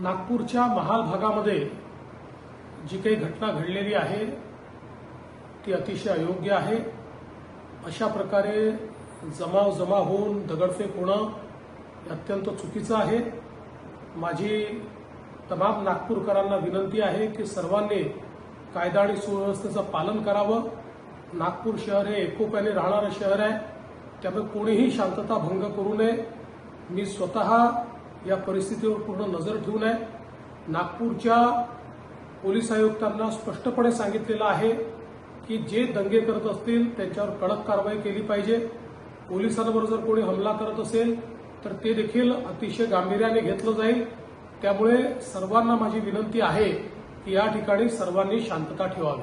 नागपूरच्या महाल भागामध्ये जी काही घटना घडलेली आहे ती अतिशय अयोग्य आहे. अशा प्रकारे जमाव जमा होऊन दगडफेक होणं अत्यंत चुकीचं आहे. माझी तमाम नागपूरकरांना विनंती आहे की सर्वांनी कायदा आणि सुव्यवस्थेचं पालन करावं. नागपूर शहर हे एकोप्याने राहणारं शहर आहे. त्यामुळे कोणीही शांतता भंग करू नये. मी स्वतः या परिस्थितीवर पूर्ण नजर ठेवून आहे नागपूरच्या पोलीस आयुक्तांना स्पष्टपणे सांगितलेलं आहे की जे दंगे करत असतील त्यांच्यावर कडक कारवाई केली पाहिजे. पोलिसांवर जर कोणी हमला करत असेल तर ते देखील अतिशय गांभीर्याने घेतलं जाईल. त्यामुळे सर्वांना माझी विनंती आहे की या ठिकाणी सर्वांनी शांतता ठेवावी.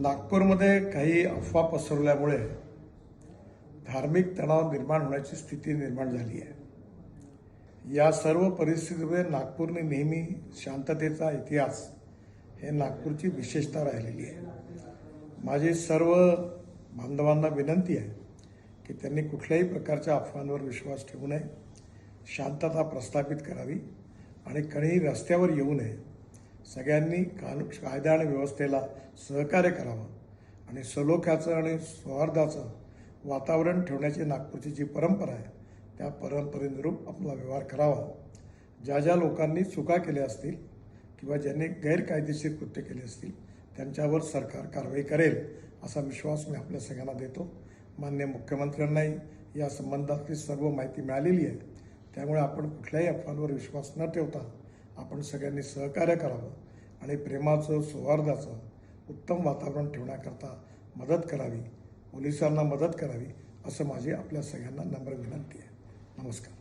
नागपूरमध्ये काही अफवा पसरवल्यामुळे धार्मिक तणाव निर्माण होण्याची स्थिती निर्माण झाली आहे. या सर्व परिस्थितीमध्ये नागपूरने नेहमी शांततेचा इतिहास हे नागपूरची विशेषता राहिलेली आहे. माझी सर्व बांधवांना विनंती आहे की त्यांनी कुठल्याही प्रकारच्या अफवांवर विश्वास ठेवू नये शांतता प्रस्थापित करावी आणि कणीही रस्त्यावर येऊ नये. सगळ्यांनी कानून कायदा आणि व्यवस्थेला सहकार्य करावं आणि सलोख्याचं आणि सौहार्दाचं वातावरण ठेवण्याची नागपूरची जी परंपरा आहे त्या परंपरेनुरूप आपला व्यवहार करावा. ज्या ज्या लोकांनी चुका केल्या असतील किंवा ज्यांनी गैरकायदेशीर कृत्य केले असतील त्यांच्यावर सरकार कारवाई करेल असा विश्वास मी आपल्या सगळ्यांना देतो. मान्य मुख्यमंत्र्यांनाही या संबंधातली सर्व माहिती मिळालेली आहे. त्यामुळे आपण कुठल्याही अफवांवर विश्वास न ठेवता आपण सगळ्यांनी सहकार्य करावं आणि प्रेमाचं सौहार्दाचं उत्तम वातावरण ठेवण्याकरता मदत करावी. पोलिसांना मदत करावी असं माझी आपल्या सगळ्यांना नम्र विनंती आहे. नमस्कार.